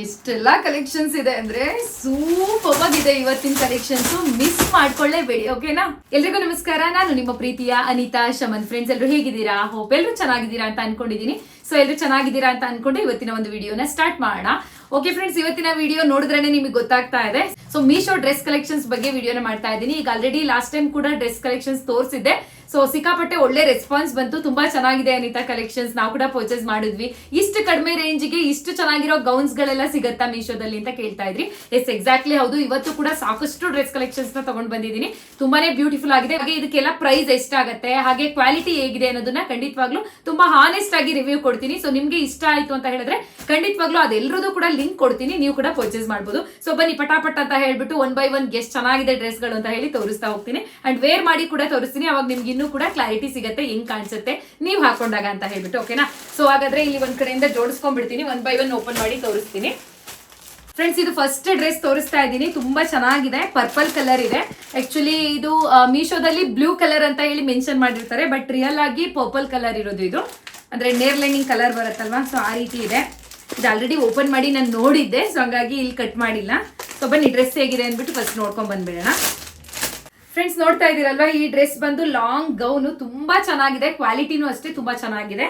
ಎಷ್ಟೆಲ್ಲ ಕಲೆಕ್ಷನ್ಸ್ ಇದೆ ಅಂದ್ರೆ ಸೂಪರ್ ಆಗಿದೆ ಇವತ್ತಿನ ಕಲೆಕ್ಷನ್ಸ್ ಮಿಸ್ ಮಾಡ್ಕೊಳ್ಳೇಬೇಡಿ ಓಕೆನಾ ಎಲ್ರಿಗೂ ನಮಸ್ಕಾರ. ನಾನು ನಿಮ್ಮ ಪ್ರೀತಿಯ ಅನಿತಾ, ಶಮನ್ ಫ್ರೆಂಡ್ಸ್ ಎಲ್ಲರೂ ಹೇಗಿದ್ದೀರಾ? ಹೋಪ್ ಎಲ್ಲರೂ ಚೆನ್ನಾಗಿದ್ದೀರಾ ಅಂತ ಅನ್ಕೊಂಡಿದೀನಿ. ಸೊ ಎಲ್ಲರೂ ಚೆನ್ನಾಗಿದ್ದೀರಾ ಅಂತ ಅನ್ಕೊಂಡು ಇವತ್ತಿನ ಒಂದು ವಿಡಿಯೋನ ಸ್ಟಾರ್ಟ್ ಮಾಡೋಣ. ಓಕೆ ಫ್ರೆಂಡ್ಸ್ ಇವತ್ತಿನ ವಿಡಿಯೋ ನೋಡಿದ್ರೆ ನಿಮಗೆ ಗೊತ್ತಾಗ್ತಾ ಇದೆ. ಸೊ ಮೀಶೋ ಡ್ರೆಸ್ ಕಲೆಕ್ಷನ್ಸ್ ಬಗ್ಗೆ ವಿಡಿಯೋನ ಮಾಡ್ತಾ ಇದ್ದೀನಿ. ಈಗ ಆಲ್ರೆಡಿ ಲಾಸ್ಟ್ ಟೈಮ್ ಕೂಡ ಡ್ರೆಸ್ ಕಲೆಕ್ಷನ್ಸ್ ತೋರಿಸಿದ್ದೆ. ಸೊ ಸಿಕ್ಕಾಪಟ್ಟೆ ಒಳ್ಳೆ ರೆಸ್ಪಾನ್ಸ್ ಬಂತು. ತುಂಬಾ ಚೆನ್ನಾಗಿದೆ ಅನಿತಾ ಕಲೆಕ್ಷನ್ಸ್ ನಾವು ಕೂಡ ಪರ್ಚೇಸ್ ಮಾಡಿದ್ವಿ. ಇಷ್ಟು ಕಡಿಮೆ ರೇಂಜ್ಗೆ ಇಷ್ಟು ಚೆನ್ನಾಗಿರೋ ಗೌನ್ಸ್ ಗಳೆಲ್ಲ ಸಿಗತ್ತಾ ಮೀಶೋದಲ್ಲಿ ಅಂತ ಕೇಳ್ತಾ ಇದ್ರಿ. ಎಸ್ ಎಕ್ಸಾಕ್ಟ್ಲಿ ಹೌದು. ಇವತ್ತು ಕೂಡ ಸಾಕಷ್ಟು ಡ್ರೆಸ್ ಕಲೆಕ್ಷನ್ಸ್ನ ತಗೊಂಡ್ ಬಂದಿದ್ದೀನಿ. ತುಂಬಾನೇ ಬ್ಯೂಟಿಫುಲ್ ಆಗಿದೆ. ಹಾಗೆ ಇದಕ್ಕೆಲ್ಲ ಪ್ರೈಸ್ ಎಷ್ಟಾಗತ್ತೆ? ಹಾಗೆ ಕ್ವಾಲಿಟಿ ಹೇಗಿದೆ ಅನ್ನೋದನ್ನ ಖಂಡಿತವಾಗ್ಲೂ ತುಂಬಾ ಹಾನೆಸ್ಟ್ ಆಗಿ ರಿವ್ಯೂ ಕೊಡ್ತೀನಿ. ಸೊ ನಿಮ್ಗೆ ಇಷ್ಟ ಆಯ್ತು ಅಂತ ಹೇಳಿದ್ರೆ ಖಂಡಿತವಾಗ್ಲೂ ಅದೆಲ್ಲರದು ಕೂಡ ಲಿಂಕ್ ಕೊಡ್ತೀನಿ. ನೀವು ಕೂಡ ಪರ್ಚೇಸ್ ಮಾಡ್ಬೋದು. ಸೊ ಬನ್ನಿ ಪಟಾಪಟ್ ಅಂತ ಹೇಳ್ಬಿಟ್ಟು ಒನ್ ಬೈ ಒನ್ ಎಷ್ಟು ಚೆನ್ನಾಗಿದೆ ಡ್ರೆಸ್ಗಳು ಅಂತ ಹೇಳಿ ತೋರಿಸ್ತಾ ಹೋಗ್ತೀನಿ. ಅಂಡ್ ವೇರ್ ಮಾಡಿ ಕೂಡ ತೋರಿಸ್ತೀನಿ. ಅವಾಗ ನಿಮ್ಗೆ ಇನ್ನೂ ಕೂಡ ಕ್ಲಾರಿಟಿ ಸಿಗುತ್ತೆ ಹಿಂಗ್ ಕಾಣಿಸುತ್ತೆ. ನೀವು ಹಾಕೊಂಡಾಗ ಅಂತ ಹೇಳ್ಬಿಟ್ಟು ಓಕೆನಾ ಸೊ ಹಾಗಾದ್ರೆ ಇಲ್ಲಿ ಒಂದ್ ಕಡೆಯಿಂದ ಜೋಡಿಸ್ಕೊಂಡ್ಬಿಡ್ತೀನಿ. ಒನ್ ಬೈ ಒನ್ ಓಪನ್ ಮಾಡಿ ತೋರಿಸ್ತೀನಿ. ಫ್ರೆಂಡ್ಸ್ ಇದು ಫಸ್ಟ್ ಡ್ರೆಸ್ ತೋರಿಸ್ತಾ ಇದ್ದೀನಿ. ತುಂಬಾ ಚೆನ್ನಾಗಿದೆ. ಪರ್ಪಲ್ ಕಲರ್ ಇದೆ. ಆಕ್ಚುಲಿ ಇದು ಮೀಶೋದಲ್ಲಿ ಬ್ಲೂ ಕಲರ್ ಅಂತ ಹೇಳಿ ಮೆನ್ಷನ್ ಮಾಡಿರ್ತಾರೆ ಬಟ್ ರಿಯಲ್ ಆಗಿ ಪರ್ಪಲ್ ಕಲರ್ ಇರೋದು ಇದು. ಅಂದ್ರೆ ನೇರ್ ಲೈನಿಂಗ್ ಕಲರ್ ಬರುತ್ತಲ್ವಾ? ಸೊ ಆ ರೀತಿ ಇದೆ. ಇದು ಆಲ್ರೆಡಿ ಓಪನ್ ಮಾಡಿ ನಾನು ನೋಡಿದ್ದೆ ಸೊ ಹಂಗಾಗಿ ಇಲ್ಲಿ ಕಟ್ ಮಾಡಿಲ್ಲ. ಸೊ ಬನ್ನಿ ಡ್ರೆಸ್ ಹೇಗಿದೆ ಅಂದ್ಬಿಟ್ಟು ಫಸ್ಟ್ ನೋಡ್ಕೊಂಡ್ ಬಂದ್ಬಿಡೋಣ. ಫ್ರೆಂಡ್ಸ್ ನೋಡ್ತಾ ಇದ್ದೀರಲ್ವಾ? ಈ ಡ್ರೆಸ್ ಬಂದು ಲಾಂಗ್ ಗೌನು ತುಂಬಾ ಚೆನ್ನಾಗಿದೆ. ಕ್ವಾಲಿಟಿನೂ ಅಷ್ಟೇ ತುಂಬಾ ಚೆನ್ನಾಗಿದೆ.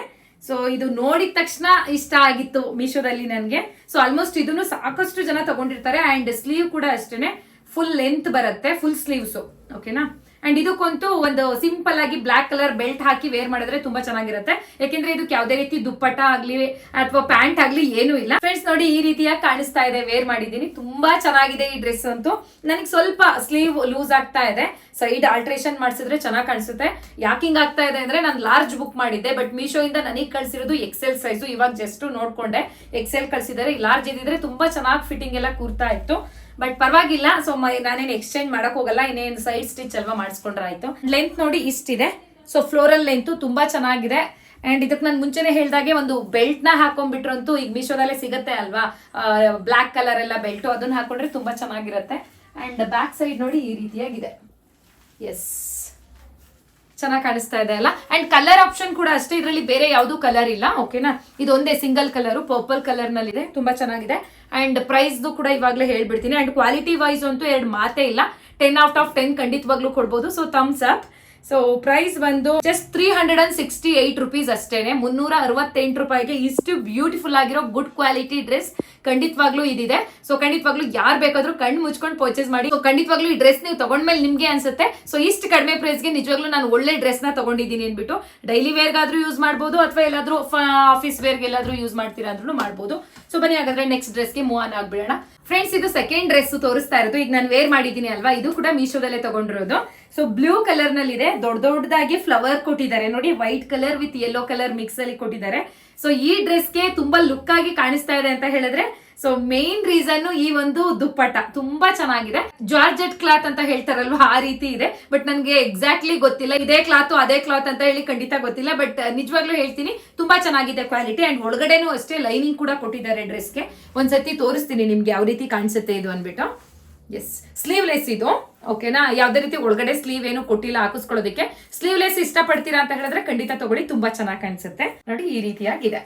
ಸೊ ಇದು ನೋಡಿದ ತಕ್ಷಣ ಇಷ್ಟ ಆಗಿತ್ತು ಮೀಶೋದಲ್ಲಿ ನನಗೆ. ಸೊ ಆಲ್ಮೋಸ್ಟ್ ಇದನ್ನು ಸಾಕಷ್ಟು ಜನ ತಗೊಂಡಿರ್ತಾರೆ. ಅಂಡ್ ಸ್ಲೀವ್ ಕೂಡ ಅಷ್ಟೇನೆ. ಫುಲ್ ಲೆಂತ್ ಬರುತ್ತೆ. ಫುಲ್ ಸ್ಲೀವ್ಸ್ ಓಕೆನಾ ಅಂಡ್ ಇದಕ್ಕಂತೂ ಒಂದು ಸಿಂಪಲ್ ಆಗಿ ಬ್ಲಾಕ್ ಕಲರ್ ಬೆಲ್ಟ್ ಹಾಕಿ ವೇರ್ ಮಾಡಿದ್ರೆ ತುಂಬಾ ಚೆನ್ನಾಗಿರುತ್ತೆ. ಯಾಕೆಂದ್ರೆ ಇದಕ್ಕೆ ಯಾವುದೇ ರೀತಿ ದುಪ್ಪಟ್ಟ ಆಗ್ಲಿ ಅಥವಾ ಪ್ಯಾಂಟ್ ಆಗ್ಲಿ ಏನೂ ಇಲ್ಲ. ಫ್ರೆಂಡ್ಸ್ ನೋಡಿ ಈ ರೀತಿಯಾಗಿ ಕಾಣಿಸ್ತಾ ಇದೆ ವೇರ್ ಮಾಡಿದ್ದೀನಿ. ತುಂಬಾ ಚೆನ್ನಾಗಿದೆ ಈ ಡ್ರೆಸ್ ಅಂತೂ. ನನಗೆ ಸ್ವಲ್ಪ ಸ್ಲೀವ್ ಲೂಸ್ ಆಗ್ತಾ ಇದೆ. ಸೈಡ್ ಆಲ್ಟ್ರೇಷನ್ ಮಾಡಿಸಿದ್ರೆ ಚೆನ್ನಾಗಿ ಕಾಣಿಸುತ್ತೆ. ಯಾಕಿಂಗ್ ಆಗ್ತಾ ಇದೆ ಅಂದ್ರೆ ನಾನು ಲಾರ್ಜ್ ಬುಕ್ ಮಾಡಿದ್ದೆ ಬಟ್ ಮೀಶೋ ಇಂದ ನನಗೆ ಕಳಿಸಿರೋದು ಎಕ್ಸೆಲ್ ಸೈಜು ಇವಾಗ ಜಸ್ಟ್ ನೋಡ್ಕೊಂಡೆ. ಎಕ್ಸೆಲ್ ಕಳಿಸಿದರೆ ಲಾರ್ಜ್ ಇದ್ದಿದ್ರೆ ತುಂಬಾ ಚೆನ್ನಾಗಿ ಫಿಟ್ಟಿಂಗ್ ಎಲ್ಲ ಕೂರ್ತಾ ಇತ್ತು. ಬಟ್ ಪರವಾಗಿಲ್ಲ ಸೊ ನಾನೇನು ಎಕ್ಸ್ಚೇಂಜ್ ಮಾಡಕ್ ಹೋಗಲ್ಲ, ಇನ್ನೇನು ಸೈಡ್ ಸ್ಟಿಚ್ ಅಲ್ವಾ ಮಾಡಿಸ್ಕೊಂಡ್ರೆ ಆಯ್ತು. ಲೆಂತ್ ನೋಡಿ ಇಷ್ಟಿದೆ. ಸೊ ಫ್ಲೋರಲ್ ಲೆಂತ್ ತುಂಬಾ ಚೆನ್ನಾಗಿದೆ. ಅಂಡ್ ಇದಕ್ಕೆ ನಾನು ಮುಂಚೆನೆ ಹೇಳ್ದಾಗೆ ಒಂದು ಬೆಲ್ಟ್ನ ಹಾಕೊಂಡ್ಬಿಟ್ರಂತೂ ಈಗ ಮೀಶೋದಲ್ಲೇ ಸಿಗುತ್ತೆ ಅಲ್ವಾ? ಬ್ಲಾಕ್ ಕಲರ್ ಎಲ್ಲ ಬೆಲ್ಟ್ ಅದನ್ನ ಹಾಕೊಂಡ್ರೆ ತುಂಬಾ ಚೆನ್ನಾಗಿರುತ್ತೆ. ಅಂಡ್ ಬ್ಯಾಕ್ ಸೈಡ್ ನೋಡಿ ಈ ರೀತಿಯಾಗಿದೆ. ಎಸ್ ಚೆನ್ನಾಗಿ ಕಾಣಿಸ್ತಾ ಇದೆ ಅಲ್ಲ? ಅಂಡ್ ಕಲರ್ ಆಪ್ಷನ್ ಕೂಡ ಅಷ್ಟೇ, ಇದರಲ್ಲಿ ಬೇರೆ ಯಾವುದು ಕಲರ್ ಇಲ್ಲ ಓಕೆನಾ ಇದೊಂದೇ ಸಿಂಗಲ್ ಕಲರ್ ಪರ್ಪಲ್ ಕಲರ್ನಲ್ಲಿ ಇದೆ ತುಂಬಾ ಚೆನ್ನಾಗಿದೆ. ಅಂಡ್ ಪ್ರೈಸ್ ಕೂಡ ಇವಾಗಲೇ ಹೇಳ್ಬಿಡ್ತೀನಿ. ಅಂಡ್ ಕ್ವಾಲಿಟಿ ವೈಸ್ ಅಂತೂ ಎರಡು ಮಾತೇ ಇಲ್ಲ. ಟೆನ್ ಔಟ್ ಆಫ್ ಟೆನ್ ಖಂಡಿತವಾಗ್ಲೂ ಕೊಡ್ಬೋದು. So thumbs up so price ಬಂದು just three hundred and sixty eight rupees ಅಷ್ಟೇನೆ. ಮುನ್ನೂರ ಅರವತ್ತೆಂಟು ರೂಪಾಯಿಗೆ ಇಷ್ಟು ಬ್ಯೂಟಿಫುಲ್ ಆಗಿರೋ ಗುಡ್ ಕ್ವಾಲಿಟಿ ಡ್ರೆಸ್ ಖಂಡಿತವಾಗ್ಲೂ ಇದಿದೆ. ಸೊ ಖಂಡಿತವಾಗ್ಲೂ ಯಾರು ಬೇಕಾದ್ರೂ ಕಣ್ಣು ಮುಚ್ಕೊಂಡು ಪರ್ಚೇಸ್ ಮಾಡಿ. ಸೊ ಖಂಡಿತವಾಗ್ಲೂ ಈ ಡ್ರೆಸ್ ನೀವು ತಗೊಂಡ್ಮೇಲೆ ನಿಮಗೆ ಅನ್ಸುತ್ತೆ. ಸೊ ಇಷ್ಟು ಕಡಿಮೆ ಪ್ರೈಸ್ಗೆ ನಿಜವಾಗ್ಲೂ ನಾನು ಒಳ್ಳೆ ಡ್ರೆಸ್ನ ತಗೊಂಡಿದ್ದೀನಿ ಅನ್ಬಿಟ್ಟು ಡೈಲಿ ವೇರ್ಗಾದ್ರೂ ಯೂಸ್ ಮಾಡ್ಬೋದು, ಅಥವಾ ಎಲ್ಲಾದ್ರೂ ಆಫೀಸ್ ವೇರ್ಗೆ ಎಲ್ಲಾದ್ರೂ ಯೂಸ್ ಮಾಡ್ತೀರಾ ಅಂದ್ರೂ ಮಾಡ್ಬೋದು. ಸೊ ಬನ್ನಿ ಹಾಗಾದ್ರೆ ನೆಕ್ಸ್ಟ್ ಡ್ರೆಸ್ಗೆ ಮೂವ್ ಆನ್ ಆಗ್ಬಿಡೋಣ. ಫ್ರೆಂಡ್ಸ್ ಇದು ಸೆಕೆಂಡ್ ಡ್ರೆಸ್ ತೋರಿಸ್ತಾ ಇರೋದು. ಈಗ ನಾನು ವೇರ್ ಮಾಡಿದ್ದೀನಿ ಅಲ್ವಾ? ಇದು ಕೂಡ ಮೀಶೋದಲ್ಲೇ ತಗೊಂಡಿರೋದು. ಸೊ ಬ್ಲೂ ಕಲರ್ನಲ್ಲಿ ಇದೆ ದೊಡ್ಡ ದೊಡ್ಡದಾಗಿ ಫ್ಲವರ್ ಕೊಟ್ಟಿದ್ದಾರೆ. ನೋಡಿ white colour with yellow colour mix ಅಲ್ಲಿ ಕೊಟ್ಟಿದ್ದಾರೆ. ಸೊ ಈ ಡ್ರೆಸ್ಗೆ ತುಂಬಾ ಲುಕ್ ಆಗಿ ಕಾಣಿಸ್ತಾ ಇದೆ ಅಂತ ಹೇಳಿದ್ರೆ ಸೊ ಮೇನ್ ರೀಸನ್ ಈ ಒಂದು ದುಪ್ಪಟ್ಟ ತುಂಬಾ ಚೆನ್ನಾಗಿದೆ. ಜಾರ್ಜೆಟ್ ಕ್ಲಾತ್ ಅಂತ ಹೇಳ್ತಾರಲ್ವಾ, ಆ ರೀತಿ ಇದೆ. ಬಟ್ ನನಗೆ ಎಕ್ಸಾಕ್ಟ್ಲಿ ಗೊತ್ತಿಲ್ಲ. ಇದೇ ಕ್ಲಾತ್ ಅದೇ ಕ್ಲಾತ್ ಅಂತ ಹೇಳಿ ಖಂಡಿತ ಗೊತ್ತಿಲ್ಲ. ಬಟ್ ನಿಜವಾಗ್ಲೂ ಹೇಳ್ತೀನಿ, ತುಂಬಾ ಚೆನ್ನಾಗಿದೆ ಕ್ವಾಲಿಟಿ ಅಂಡ್ ಒಳಗಡೆನೂ ಅಷ್ಟೇ ಲೈನಿಂಗ್ ಕೂಡ ಕೊಟ್ಟಿದ್ದಾರೆ ಡ್ರೆಸ್ಗೆ ಒಂದ್ಸತಿ ತೋರಿಸ್ತೀನಿ ನಿಮ್ಗೆ ಯಾವ ರೀತಿ ಕಾಣಿಸುತ್ತೆ ಇದು ಅಂದ್ಬಿಟ್ಟು. ಎಸ್ ಸ್ಲೀವ್ಲೆಸ್ ಇದು. ಓಕೆನಾ ಯಾವುದೇ ರೀತಿ ಒಳಗಡೆ ಸ್ಲೀವ್ ಏನು ಕೊಟ್ಟಿಲ್ಲ ಹಾಕಿಸ್ಕೊಳ್ಳೋದಕ್ಕೆ. ಸ್ಲೀವ್ಲೆಸ್ ಇಷ್ಟಪಡ್ತೀರಾ ಅಂತ ಹೇಳಿದ್ರೆ ಖಂಡಿತ ತಗೊಳ್ಳಿ, ತುಂಬಾ ಚೆನ್ನಾಗಿ ಕಾಣಿಸುತ್ತೆ. ನೋಡಿ, ಈ ರೀತಿಯಾಗಿದೆ.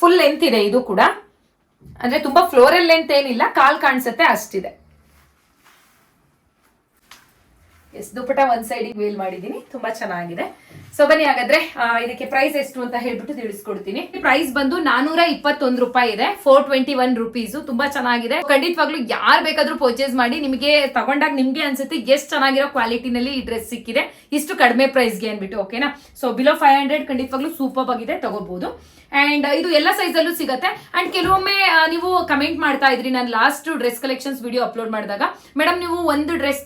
ಫುಲ್ ಲೆಂತ್ ಇದೆ ಇದು ಕೂಡ. ಅಂದ್ರೆ ತುಂಬಾ ಫ್ಲೋರಲ್ ಲೆಂತ್ ಏನಿಲ್ಲ, ಕಾಲ್ ಕಾಣಿಸುತ್ತೆ, ಅಷ್ಟಿದೆ. ಎಸ್ ದುಪ್ಪಟ ಒಂದ್ ಸೈಡಿಗೆ ವೇಲ್ ಮಾಡಿದ್ದೀನಿ, ತುಂಬಾ ಚೆನ್ನಾಗಿದೆ. ಸೊ ಬನ್ನಿ ಹಾಗಾದ್ರೆ ಇದಕ್ಕೆ ಪ್ರೈಸ್ ಎಷ್ಟು ಅಂತ ಹೇಳ್ಬಿಟ್ಟು ತಿಳಿಸ್ಕೊಡ್ತೀನಿ. ಪ್ರೈಸ್ ಬಂದು ನಾನೂರ ಇಪ್ಪತ್ತೊಂದು ರೂಪಾಯಿ ಇದೆ. ಫೋರ್ ಟ್ವೆಂಟಿ ಒನ್ ರುಪೀಸ್ ತುಂಬಾ ಚೆನ್ನಾಗಿದೆ. ಖಂಡಿತವಾಗ್ಲೂ ಯಾರು ಬೇಕಾದ್ರೂ ಪರ್ಚೇಸ್ ಮಾಡಿ ನಿಮಗೆ ತಗೊಂಡಾಗ ನಿಮ್ಗೆ ಅನ್ಸುತ್ತೆ ಎಷ್ಟು ಚೆನ್ನಾಗಿರೋ ಕ್ವಾಲಿಟಿನಲ್ಲಿ ಈ ಡ್ರೆಸ್ ಸಿಕ್ಕಿದೆ. ಇಷ್ಟು ಕಡಿಮೆ ಪ್ರೈಸ್ಗೆ ಅಂದ್ಬಿಟ್ಟು ಓಕೆನಾ ಸೊ ಬಿಲೋ ಫೈವ್ ಹಂಡ್ರೆಡ್ ಖಂಡಿತವಾಗ್ಲೂ ಸೂಪರ್ ಆಗಿದೆ. ತಗೋಬಹುದು ಅಂಡ್ ಇದು ಎಲ್ಲ ಸೈಜ್ ಅಲ್ಲೂ ಸಿಗುತ್ತೆ. ಅಂಡ್ ಕೆಲವೊಮ್ಮೆ ನೀವು ಕಮೆಂಟ್ ಮಾಡ್ತಾ ಇದ್ರಿ ನಾನು last dress collections video upload ಮಾಡಿದಾಗ. ಮೇಡಮ್ ನೀವು ಒಂದು ಡ್ರೆಸ್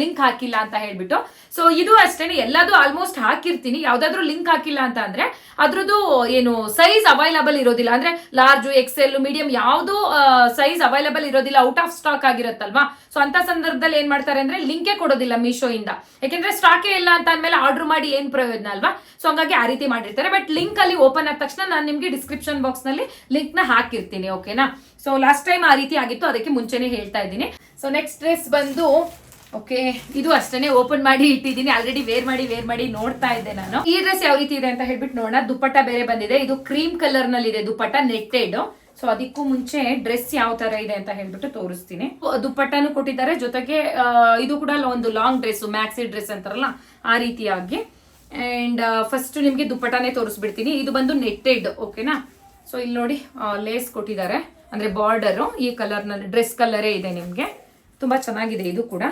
ಲಿಂಕ್ ಹಾಕಿಲ್ಲ ಅಂತ ಹೇಳ್ಬಿಟ್ಟು. ಸೊ ಇದು ಅಷ್ಟೇ ಎಲ್ಲದೂ ಆಲ್ಮೋಸ್ಟ್ ಹಾಕಿರ್ತೀನಿ ಯಾವ್ದಾದ್ರು ಲಿಂಕ್ ಹಾಕಿಲ್ಲ ಅಂತ ಅಂದ್ರೆ ಅದ್ರದ್ದು ಏನು ಸೈಜ್ ಅವೈಲಬಲ್ ಇರೋದಿಲ್ಲ. ಅಂದ್ರೆ ಲಾರ್ಜ್ ಎಕ್ಸೆಲ್ ಮೀಡಿಯಂ ಯಾವುದು ಸೈಜ್ ಅವೈಲಬಲ್ ಇರೋದಿಲ್ಲ. ಔಟ್ ಆಫ್ ಸ್ಟಾಕ್ ಆಗಿರುತ್ತಲ್ವಾ? ಸೊ ಅಂತ ಸಂದರ್ಭದಲ್ಲಿ ಏನ್ ಮಾಡ್ತಾರೆ ಅಂದ್ರೆ ಲಿಂಕೇ ಕೊಡೋದಿಲ್ಲ ಮೀಶೋ ಇಂದ. ಯಾಕೆಂದ್ರೆ ಸ್ಟಾಕೇ ಇಲ್ಲ ಅಂತ ಅಂದ್ಮೇಲೆ ಆರ್ಡರ್ ಮಾಡಿ ಏನ್ ಪ್ರಯೋಜನ ಅಲ್ವಾ? ಸೊ ಹಂಗಾಗಿ ಆ ರೀತಿ ಮಾಡಿರ್ತಾರೆ. ಬಟ್ ಲಿಂಕ್ ಅಲ್ಲಿ ಓಪನ್ ಆದ ತಕ್ಷಣ ನಾನು ನಿಮ್ಗೆ ಡಿಸ್ಕ್ರಿಪ್ಷನ್ ಬಾಕ್ಸ್ನಲ್ಲಿ ಲಿಂಕ್ನ ಹಾಕಿರ್ತೀನಿ ಓಕೆನಾ ಸೊ ಲಾಸ್ಟ್ ಟೈಮ್ ಆ ರೀತಿ ಆಗಿತ್ತು. ಅದಕ್ಕೆ ಮುಂಚೆನೆ ಹೇಳ್ತಾ ಇದ್ದೀನಿ. ಸೊ ನೆಕ್ಸ್ಟ್ ಡ್ರೆಸ್ ಬಂದು ಓಕೆ, ಇದು ಅಷ್ಟೇ ಓಪನ್ ಮಾಡಿ ಇಟ್ಟಿದ್ದೀನಿ. ಆಲ್ರೆಡಿ ವೇರ್ ಮಾಡಿ ವೇರ್ ಮಾಡಿ ನೋಡ್ತಾ ಇದ್ದೆ ನಾನು. ಈ ಡ್ರೆಸ್ ಯಾವ ರೀತಿ ಇದೆ ಅಂತ ಹೇಳ್ಬಿಟ್ಟು ನೋಡೋಣ. ದುಪ್ಪಟ್ಟ ಬೇರೆ ಬಂದಿದೆ. ಇದು ಕ್ರೀಮ್ ಕಲರ್ನಲ್ಲಿ ಇದೆ ದುಪ್ಪಟ್ಟ ನೆಟ್ಟೆಡ್ ಸೊ ಅದಕ್ಕೂ ಮುಂಚೆ ಡ್ರೆಸ್ ಯಾವ ತರ ಇದೆ ಅಂತ ಹೇಳ್ಬಿಟ್ಟು ತೋರಿಸ್ತೀನಿ. ದುಪ್ಪಟ್ಟನು ಕೊಟ್ಟಿದ್ದಾರೆ. ಜೊತೆಗೆ ಇದು ಕೂಡ ಒಂದು ಲಾಂಗ್ ಡ್ರೆಸ್ ಮ್ಯಾಕ್ಸಿ ಡ್ರೆಸ್ ಅಂತಾರಲ್ಲ, ಆ ರೀತಿಯಾಗಿ. ಅಂಡ್ ಫಸ್ಟ್ ನಿಮಗೆ ದುಪ್ಪಟ್ಟನೇ ತೋರಿಸ್ಬಿಡ್ತೀನಿ. ಇದು ಬಂದು ನೆಟ್ಟೆಡ್ ಓಕೆನಾ ಸೊ ಇಲ್ಲಿ ನೋಡಿ ಲೇಸ್ ಕೊಟ್ಟಿದ್ದಾರೆ. ಅಂದ್ರೆ ಬಾರ್ಡರು ಈ ಕಲರ್ನಲ್ಲಿ ಡ್ರೆಸ್ ಕಲರೇ ಇದೆ ನಿಮಗೆ. ತುಂಬಾ ಚೆನ್ನಾಗಿದೆ ಇದು ಕೂಡ.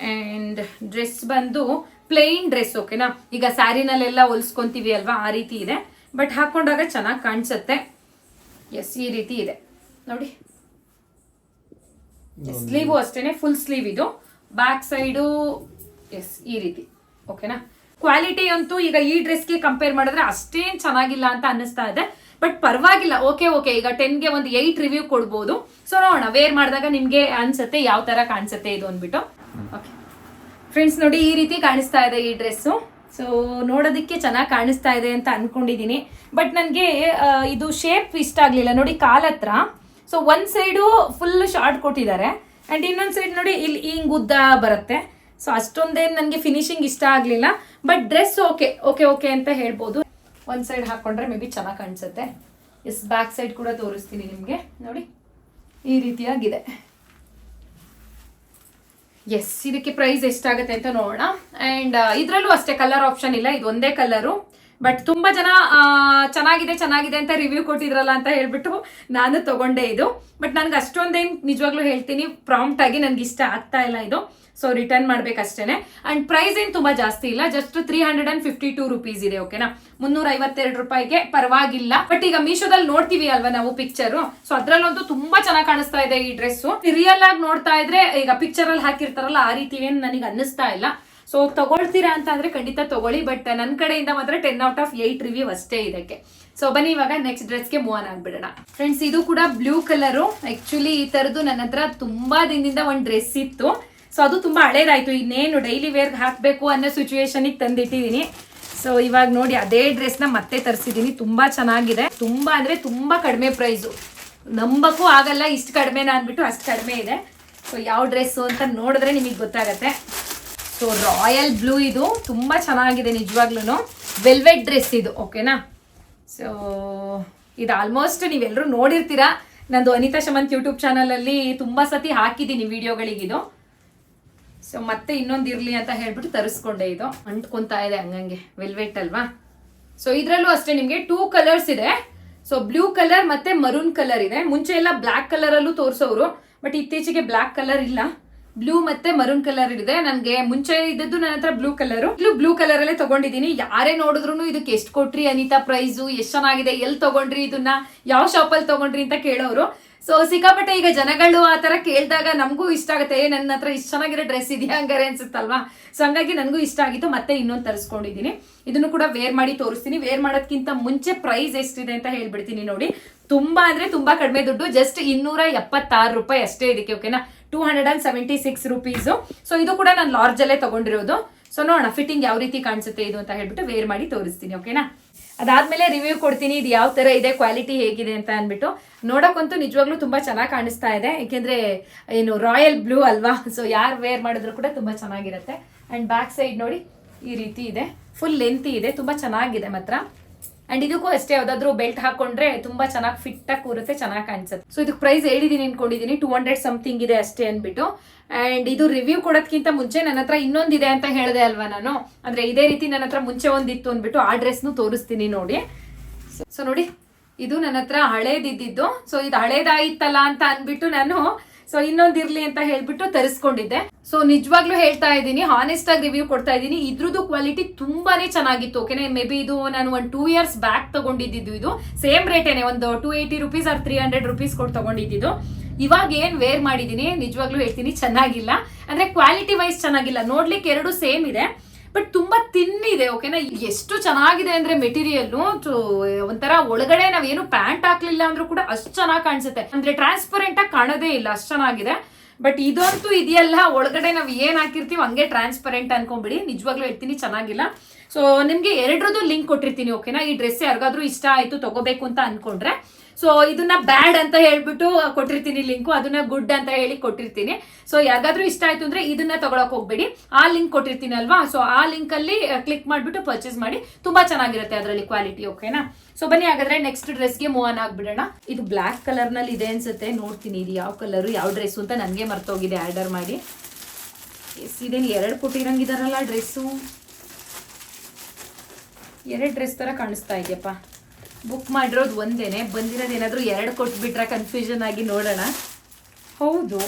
ಅಂಡ್ ಡ್ರೆಸ್ ಬಂದು ಪ್ಲೇನ್ ಡ್ರೆಸ್ ಓಕೆನಾ ಈಗ ಸ್ಯಾರಿನಲ್ಲೆಲ್ಲ ಹೊಲಿಸ್ಕೊಂತೀವಿ ಅಲ್ವಾ? ಆ ರೀತಿ ಇದೆ. ಬಟ್ ಹಾಕೊಂಡಾಗ ಚೆನ್ನಾಗಿ ಕಾಣಿಸುತ್ತೆ. ಎಸ್ ಈ ರೀತಿ ಇದೆ. ನೋಡಿ. ಸ್ಲೀವು ಅಷ್ಟೇನೆ ಫುಲ್ ಸ್ಲೀವ್ ಇದು. ಬ್ಯಾಕ್ ಸೈಡು ಎಸ್ ಈ ರೀತಿ. ಓಕೆನಾ ಕ್ವಾಲಿಟಿ ಅಂತೂ ಈಗ ಈ ಡ್ರೆಸ್ಗೆ ಕಂಪೇರ್ ಮಾಡಿದ್ರೆ ಅಷ್ಟೇನ್ ಚೆನ್ನಾಗಿಲ್ಲ ಅಂತ ಅನ್ನಿಸ್ತಾ ಇದೆ. ಬಟ್ ಪರವಾಗಿಲ್ಲ. ಓಕೆ ಓಕೆ ಈಗ ಟೆನ್ಗೆ ಒಂದು ಏಯ್ಟ್ ರಿವ್ಯೂ ಕೊಡ್ಬೋದು. ಸೊ ನೋಡೋಣ. ವೇರ್ ಮಾಡಿದಾಗ ನಿಮ್ಗೆ ಅನ್ಸುತ್ತೆ ಯಾವ ತರ ಕಾಣಿಸುತ್ತೆ ಇದು ಅಂದ್ಬಿಟ್ಟು. ಓಕೆ ಫ್ರೆಂಡ್ಸ್ ನೋಡಿ ಈ ರೀತಿ ಕಾಣಿಸ್ತಾ ಇದೆ ಈ ಡ್ರೆಸ್ಸು ಸೊ ನೋಡೋದಕ್ಕೆ ಚೆನ್ನಾಗಿ ಕಾಣಿಸ್ತಾ ಇದೆ ಅಂತ ಅಂದ್ಕೊಂಡಿದ್ದೀನಿ ಬಟ್ ನನಗೆ ಇದು ಶೇಪ್ ಇಷ್ಟ ಆಗಲಿಲ್ಲ. ನೋಡಿ, ಕಾಲ್ ಹತ್ರ. ಸೊ ಒಂದು ಸೈಡು ಫುಲ್ ಶಾರ್ಟ್ ಕೊಟ್ಟಿದ್ದಾರೆ. ಅಂಡ್ ಇನ್ನೊಂದು ಸೈಡ್ ನೋಡಿ, ಇಲ್ಲಿ ಹಿಂಗ್ ಉದ್ದ ಬರುತ್ತೆ. ಸೊ ಅಷ್ಟೊಂದೇನು ನನಗೆ ಫಿನಿಶಿಂಗ್ ಇಷ್ಟ ಆಗಲಿಲ್ಲ. But dress okay okay okay ಅಂತ ಹೇಳ್ಬೋದು. ಒಂದು ಸೈಡ್ ಹಾಕೊಂಡ್ರೆ ಮೇ ಬಿ ಚೆನ್ನಾಗಿ ಕಾಣಿಸುತ್ತೆ. ಎಸ್ ಬ್ಯಾಕ್ ಸೈಡ್ ಕೂಡ ತೋರಿಸ್ತೀನಿ ನಿಮಗೆ. ನೋಡಿ, ಈ ರೀತಿಯಾಗಿದೆ. ಎಸ್ ಇದಕ್ಕೆ ಪ್ರೈಸ್ ಎಷ್ಟಾಗುತ್ತೆ ಅಂತ ನೋಡೋಣ. ಅಂಡ್ ಇದ್ರಲ್ಲೂ ಅಷ್ಟೇ ಕಲರ್ ಆಪ್ಷನ್ ಇಲ್ಲ. ಇದು ಒಂದೇ ಕಲರು ಬಟ್ ತುಂಬಾ ಜನ ಚೆನ್ನಾಗಿದೆ ಚೆನ್ನಾಗಿದೆ ಅಂತ ರಿವ್ಯೂ ಕೊಟ್ಟಿದ್ರಲ್ಲ ಅಂತ ಹೇಳ್ಬಿಟ್ಟು ನಾನು ತಗೊಂಡೆ ಇದು. ಬಟ್ ನನ್ಗೆ ಅಷ್ಟೊಂದೇನು ನಿಜವಾಗ್ಲೂ ಹೇಳ್ತೀನಿ ಪ್ರಾಂಪ್ಟ್ ಆಗಿ ನನ್ಗೆ ಇಷ್ಟ ಆಗ್ತಾ ಇಲ್ಲ ಇದು. ಸೊ ರಿಟರ್ನ್ ಮಾಡ್ಬೇಕಷ್ಟೇನೆ. ಅಂಡ್ ಪ್ರೈಸ್ ಏನು ತುಂಬಾ ಜಾಸ್ತಿ ಇಲ್ಲ just three hundred and fifty two rupees ಇದೆ ಓಕೆನಾ ಮುನ್ನೂರ ಐವತ್ತೆರಡು ರೂಪಾಯಿಗೆ ಪರವಾಗಿಲ್ಲ. ಬಟ್ ಈಗ ಮೀಶೋದಲ್ಲಿ ನೋಡ್ತೀವಿ ಅಲ್ವಾ ನಾವು ಪಿಕ್ಚರ್ ಸೊ ಅದ್ರಲ್ಲಂತೂ ತುಂಬಾ ಚೆನ್ನಾಗಿ ಕಾಣಿಸ್ತಾ ಇದೆ ಈ ಡ್ರೆಸ್ ರಿಯಲ್ ಆಗಿ ನೋಡ್ತಾ ಇದ್ರೆ ಈಗ ಪಿಕ್ಚರ್ ಅಲ್ಲಿ ಹಾಕಿರ್ತಾರಲ್ಲ, ಆ ರೀತಿ ಏನು ನನಗೆ ಅನ್ನಿಸ್ತಾ ಇಲ್ಲ. ಸೊ ತಗೊಳ್ತೀರಾ ಅಂತ ಖಂಡಿತ ತಗೊಳ್ಳಿ ಬಟ್ ನನ್ನ ಕಡೆಯಿಂದ ಮಾತ್ರ ten out of eight review ಅಷ್ಟೇ ಇದಕ್ಕೆ. ಸೊ ಬನ್ನಿ ಇವಾಗ ನೆಕ್ಸ್ಟ್ ಡ್ರೆಸ್ಗೆ ಮೂವ್ ಆನ್ ಆಗ್ಬಿಡೋಣ. ಫ್ರೆಂಡ್ಸ್ ಇದು ಕೂಡ ಬ್ಲೂ ಕಲರು ಆ್ಯಕ್ಚುಲಿ ಈ ಥರದ್ದು ನನ್ನ ಹತ್ರ ತುಂಬಾ ದಿನದಿಂದ ಒಂದು ಡ್ರೆಸ್ ಇತ್ತು. ಸೊ ಅದು ತುಂಬಾ ಹಳೇದಾಯಿತು. ಇನ್ನೇನು ಡೈಲಿ ವೇರ್ ಹಾಕಬೇಕು ಅನ್ನೋ ಸಿಚುವೇಶನಿಗೆ ತಂದಿಟ್ಟಿದ್ದೀನಿ ಸೊ ಇವಾಗ ನೋಡಿ, ಅದೇ ಡ್ರೆಸ್ನ ಮತ್ತೆ ತರಿಸಿದ್ದೀನಿ ತುಂಬಾ ಚೆನ್ನಾಗಿದೆ. ತುಂಬಾ ಅಂದ್ರೆ ತುಂಬಾ ಕಡಿಮೆ ಪ್ರೈಸು ನಂಬಕ್ಕೂ ಆಗಲ್ಲ, ಇಷ್ಟು ಕಡಿಮೆನ ಅಂದ್ಬಿಟ್ಟು ಅಷ್ಟು ಕಡಿಮೆ ಇದೆ. ಸೊ ಯಾವ ಡ್ರೆಸ್ಸು ಅಂತ ನೋಡಿದ್ರೆ ನಿಮಗೆ ಗೊತ್ತಾಗತ್ತೆ. ಸೊ ರಾಯಲ್ ಬ್ಲೂ ಇದು ತುಂಬಾ ಚೆನ್ನಾಗಿದೆ ನಿಜವಾಗ್ಲೂ ವೆಲ್ವೆಟ್ ಡ್ರೆಸ್ ಇದು ಓಕೆನಾ ಸೊ ಇದು ಆಲ್ಮೋಸ್ಟ್ ನೀವೆಲ್ಲರೂ ನೋಡಿರ್ತೀರಾ. ನಂದು ಅನಿತಾ ಶಮಂತ್ ಯೂಟ್ಯೂಬ್ ಚಾನಲಲ್ಲಿ ತುಂಬಾ ಸತಿ ಹಾಕಿದ್ದೀನಿ ವಿಡಿಯೋಗಳಿಗಿದು ಸೊ ಮತ್ತೆ ಇನ್ನೊಂದು ಇರ್ಲಿ ಅಂತ ಹೇಳ್ಬಿಟ್ಟು ತರಿಸ್ಕೊಂಡೆ ಇದು. ಅಂಟ್ಕೊಂತಾ ಇದೆ ಹಂಗಂಗೆ ವೆಲ್ವೆಟ್ ಅಲ್ವಾ? ಸೊ ಇದ್ರಲ್ಲೂ ಅಷ್ಟೇ ನಿಮಗೆ ಟೂ ಕಲರ್ಸ್ ಇದೆ. ಸೊ ಬ್ಲೂ ಕಲರ್ ಮತ್ತೆ ಮರೂನ್ ಕಲರ್ ಇದೆ. ಮುಂಚೆ ಎಲ್ಲ ಬ್ಲಾಕ್ ಕಲರ್ ಅಲ್ಲೂ ತೋರಿಸೋರು ಬಟ್ ಇತ್ತೀಚೆಗೆ ಬ್ಲಾಕ್ ಕಲರ್ ಇಲ್ಲ. ಬ್ಲೂ ಮತ್ತೆ ಮರೂನ್ ಕಲರ್ ಇದೆ ನನಗೆ ಮುಂಚೆ ಇದ್ದದ್ದು ನನ್ನ ಹತ್ರ ಬ್ಲೂ ಕಲರ್ ಇಲ್ಲೂ ಬ್ಲೂ ಕಲರ್ ಅಲ್ಲೇ ತಗೊಂಡಿದ್ದೀನಿ. ಯಾರೇ ನೋಡಿದ್ರು ಇದಕ್ಕೆ ಎಷ್ಟು ಕೊಟ್ರಿ ಅನಿತಾ ಪ್ರೈಸು ಎಷ್ಟು ಚೆನ್ನಾಗಿದೆ? ಎಲ್ಲಿ ತಗೊಂಡ್ರಿ ಇದನ್ನ? ಯಾವ ಶಾಪಲ್ಲಿ ತಗೊಂಡ್ರಿ ಅಂತ ಕೇಳೋರು. ಸೊ ಸಿಕ್ಕಾಪಟ್ಟೆ ಈಗ ಜನಗಳು ಆ ತರ ಕೇಳಿದಾಗ ನಮಗೂ ಇಷ್ಟ ಆಗುತ್ತೆ. ನನ್ನ ಹತ್ರ ಇಷ್ಟು ಚೆನ್ನಾಗಿರೋ ಡ್ರೆಸ್ ಇದೆಯಾ ಹಂಗಾರೆ ಅನ್ಸುತ್ತಲ್ವಾ? ಸೊ ಹಂಗಾಗಿ ನನಗೂ ಇಷ್ಟ ಆಗಿತ್ತು. ಮತ್ತೆ ಇನ್ನೊಂದು ತರಿಸ್ಕೊಂಡಿದ್ದೀನಿ. ಇದನ್ನು ಕೂಡ ವೇರ್ ಮಾಡಿ ತೋರಿಸ್ತೀನಿ. ವೇರ್ ಮಾಡೋದಕ್ಕಿಂತ ಮುಂಚೆ ಪ್ರೈಸ್ ಎಷ್ಟಿದೆ ಅಂತ ಹೇಳ್ಬಿಡ್ತೀನಿ ನೋಡಿ. ತುಂಬಾ ಅಂದ್ರೆ ತುಂಬಾ ಕಡಿಮೆ ದುಡ್ಡು. ಜಸ್ಟ್ ಇನ್ನೂರ ಎಪ್ಪತ್ತಾರು ರೂಪಾಯಿ ಅಷ್ಟೇ ಇದಕ್ಕೆ ಓಕೆನಾ two hundred and seventy six rupees so ಇದು ಕೂಡ ನಾನು ಲಾರ್ಜಲ್ಲೇ ತಗೊಂಡಿರೋದು. ಸೊ ನೋಡೋಣ ಫಿಟ್ಟಿಂಗ್ ಯಾವ ರೀತಿ ಕಾಣಿಸುತ್ತೆ ಇದು ಅಂತ ಹೇಳ್ಬಿಟ್ಟು ವೇರ್ ಮಾಡಿ ತೋರಿಸ್ತೀನಿ ಓಕೆನಾ ಅದಾದಮೇಲೆ ರಿವ್ಯೂ ಕೊಡ್ತೀನಿ, ಇದು ಯಾವ ತರ ಇದೆ ಕ್ವಾಲಿಟಿ ಹೇಗಿದೆ ಅಂತ ಅಂದ್ಬಿಟ್ಟು. ನೋಡೋಕ್ಕಂತೂ ನಿಜವಾಗ್ಲೂ ತುಂಬಾ ಚೆನ್ನಾಗಿ ಕಾಣಿಸ್ತಾ ಇದೆ. ಯಾಕೆಂದ್ರೆ ಏನು ರಾಯಲ್ ಬ್ಲೂ ಅಲ್ವಾ? ಸೊ ಯಾರು ವೇರ್ ಮಾಡಿದ್ರು ಕೂಡ ತುಂಬಾ ಚೆನ್ನಾಗಿರುತ್ತೆ. ಅಂಡ್ ಬ್ಯಾಕ್ ಸೈಡ್ ನೋಡಿ ಈ ರೀತಿ ಇದೆ. ಫುಲ್ ಲೆಂತಿ ಇದೆ, ತುಂಬಾ ಚೆನ್ನಾಗಿದೆ ಮಾತ್ರ. ಅಂಡ್ ಇದಕ್ಕೂ ಅಷ್ಟೇ, ಯಾವ್ದಾದ್ರು ಬೆಲ್ಟ್ ಹಾಕೊಂಡ್ರೆ ತುಂಬಾ ಚೆನ್ನಾಗಿ ಫಿಟ್ ಆಗಿ ಕೂರುತ್ತೆ, ಚೆನ್ನಾಗಿ ಕಾಣಿಸುತ್ತೆ. ಸೊ ಇದಕ್ಕೆ ಪ್ರೈಸ್ ಹೇಳಿದೀನಿ, ಅನ್ಕೊಂಡಿದೀನಿ ಟೂ ಹಂಡ್ರೆಡ್ ಸಮಥಿಂಗ್ ಇದೆ ಅಷ್ಟೇ ಅನ್ಬಿಟ್ಟು ಅಂಡ್ ಇದು ರಿವ್ಯೂ ಕೊಡೋದಕ್ಕಿಂತ ಮುಂಚೆ ನನ್ನ ಹತ್ರ ಇನ್ನೊಂದಿದೆ ಅಂತ ಹೇಳಿದೆ ಅಲ್ವಾ ನಾನು? ಅಂದ್ರೆ ಇದೇ ರೀತಿ ನನ್ನ ಹತ್ರ ಮುಂಚೆ ಒಂದಿತ್ತು ಅಂದ್ಬಿಟ್ಟು ಆ ಡ್ರೆಸ್ನು ತೋರಿಸ್ತೀನಿ ನೋಡಿ. ಸೊ ನೋಡಿ, ಇದು ನನ್ನ ಹತ್ರ ಹಳೇದಿದ್ದು ಸೊ ಇದು ಹಳೇದಾಯಿತ್ತಲ್ಲ ಅಂತ ಅನ್ಬಿಟ್ಟು ನಾನು ಸೊ ಇನ್ನೊಂದಿರ್ಲಿ ಅಂತ ಹೇಳ್ಬಿಟ್ಟು ತರಿಸ್ಕೊಂಡಿದ್ದೆ. ಸೊ ನಿಜವಾಗ್ಲೂ ಹೇಳ್ತಾ ಇದ್ದೀನಿ ಹಾನೆಸ್ಟ್ ಆಗಿ ರಿವ್ಯೂ ಕೊಡ್ತಾ ಇದ್ದೀನಿ. ಇದ್ರದ್ದು ಕ್ವಾಲಿಟಿ ತುಂಬಾನೇ ಚೆನ್ನಾಗಿತ್ತು ಓಕೆನೆ ಮೇ ಬಿ ಇದು ನಾನು ಒಂದು ಟೂ ಇಯರ್ಸ್ ಬ್ಯಾಕ್ ತಗೊಂಡಿದ್ದು ಇದು. ಸೇಮ್ ರೇಟೇನೆ ಒಂದು two eighty rupees or three hundred rupees ಕೊಟ್ಟು ತಗೊಂಡಿದ್ದು ಇವಾಗ ಏನ್ ವೇರ್ ಮಾಡಿದೀನಿ ನಿಜವಾಗ್ಲೂ ಹೇಳ್ತೀನಿ, ಚೆನ್ನಾಗಿಲ್ಲ. ಅಂದ್ರೆ ಕ್ವಾಲಿಟಿ ವೈಸ್ ಚೆನ್ನಾಗಿಲ್ಲ. ನೋಡ್ಲಿಕ್ಕೆ ಎರಡು ಸೇಮ್ ಇದೆ. ಬಟ್ ತುಂಬಾ ತಿನ್ ಇದೆ ಓಕೆನಾ ಎಷ್ಟು ಚೆನ್ನಾಗಿದೆ ಅಂದ್ರೆ ಮೆಟೀರಿಯಲ್ ಒಂಥರ ಒಳಗಡೆ ನಾವೇನು ಪ್ಯಾಂಟ್ ಹಾಕ್ಲಿಲ್ಲ ಅಂದ್ರೂ ಕೂಡ ಅಷ್ಟು ಚೆನ್ನಾಗಿ ಕಾಣಿಸುತ್ತೆ. ಅಂದ್ರೆ ಟ್ರಾನ್ಸ್ಪರೆಂಟ್ ಆಗಿ ಕಾಣೋದೇ ಇಲ್ಲ, ಅಷ್ಟು ಚೆನ್ನಾಗಿದೆ. ಬಟ್ ಇದಂತೂ ಇದೆಯಲ್ಲ, ಒಳಗಡೆ ನಾವು ಏನ್ ಹಾಕಿರ್ತೀವಿ ಹಂಗೆ ಟ್ರಾನ್ಸ್ಪರೆಂಟ್ ಅನ್ಕೊಂಡ್ಬಿಡಿ. ನಿಜವಾಗ್ಲೂ ಹೇಳ್ತೀನಿ, ಚೆನ್ನಾಗಿಲ್ಲ. ಸೊ ನಿಮ್ಗೆ ಎರಡರದ್ದು ಲಿಂಕ್ ಕೊಟ್ಟಿರ್ತೀನಿ ಓಕೆನಾ ಈ ಡ್ರೆಸ್ ಯಾರಿಗಾದ್ರೂ ಇಷ್ಟ ಆಯ್ತು ತಗೋಬೇಕು ಅಂತ ಅನ್ಕೊಂಡ್ರೆ. ಸೊ ಇದನ್ನ ಬ್ಯಾಡ್ ಅಂತ ಹೇಳ್ಬಿಟ್ಟು ಕೊಟ್ಟಿರ್ತೀನಿ ಲಿಂಕು ಅದನ್ನ ಗುಡ್ ಅಂತ ಹೇಳಿ ಕೊಟ್ಟಿರ್ತೀನಿ. ಸೊ ಯಾರಿಗಾದ್ರೂ ಇಷ್ಟ ಆಯ್ತು ಅಂದ್ರೆ ಇದನ್ನ ತಗೊಳಕ್ ಹೋಗ್ಬೇಡಿ. ಆ ಲಿಂಕ್ ಕೊಟ್ಟಿರ್ತೀನಿ ಅಲ್ವಾ? ಸೊ ಆ ಲಿಂಕ್ ಅಲ್ಲಿ ಕ್ಲಿಕ್ ಮಾಡ್ಬಿಟ್ಟು ಪರ್ಚೇಸ್ ಮಾಡಿ, ತುಂಬಾ ಚೆನ್ನಾಗಿರುತ್ತೆ ಅದರಲ್ಲಿ ಕ್ವಾಲಿಟಿ ಓಕೆನಾ ಸೊ ಬನ್ನಿ ಹಾಗಾದ್ರೆ ನೆಕ್ಸ್ಟ್ ಡ್ರೆಸ್ಗೆ ಮೂವ್ ಆನ್ ಆಗ್ಬಿಡೋಣ. ಇದು ಬ್ಲಾಕ್ ಕಲರ್ನಲ್ಲಿ ಇದೆ ಅನ್ಸುತ್ತೆ, ನೋಡ್ತೀನಿ ಇದು ಯಾವ ಕಲರ್ ಯಾವ ಡ್ರೆಸ್ ಅಂತ ನನಗೆ ಮರ್ತೋಗಿದೆ ಆರ್ಡರ್ ಮಾಡಿ. ಎಸ್ ಇದೇನು ಎರಡು ಕೊಟ್ಟಿರಂಗಿದಾರಲ್ಲ ಡ್ರೆಸ್ಸು ಎರಡು ಡ್ರೆಸ್ ತರ ಕಾಣಿಸ್ತಾ ಇದೆಯಪ್ಪ. ಬುಕ್ ಮಾಡಿರೋದು ಒಂದೇನೆ, ಬಂದಿರೋದು ಏನಾದರೂ ಎರಡು ಕೊಟ್ಬಿಟ್ರೆ ಕನ್ಫ್ಯೂಷನ್ ಆಗಿ ನೋಡೋಣ. ಹೌದು,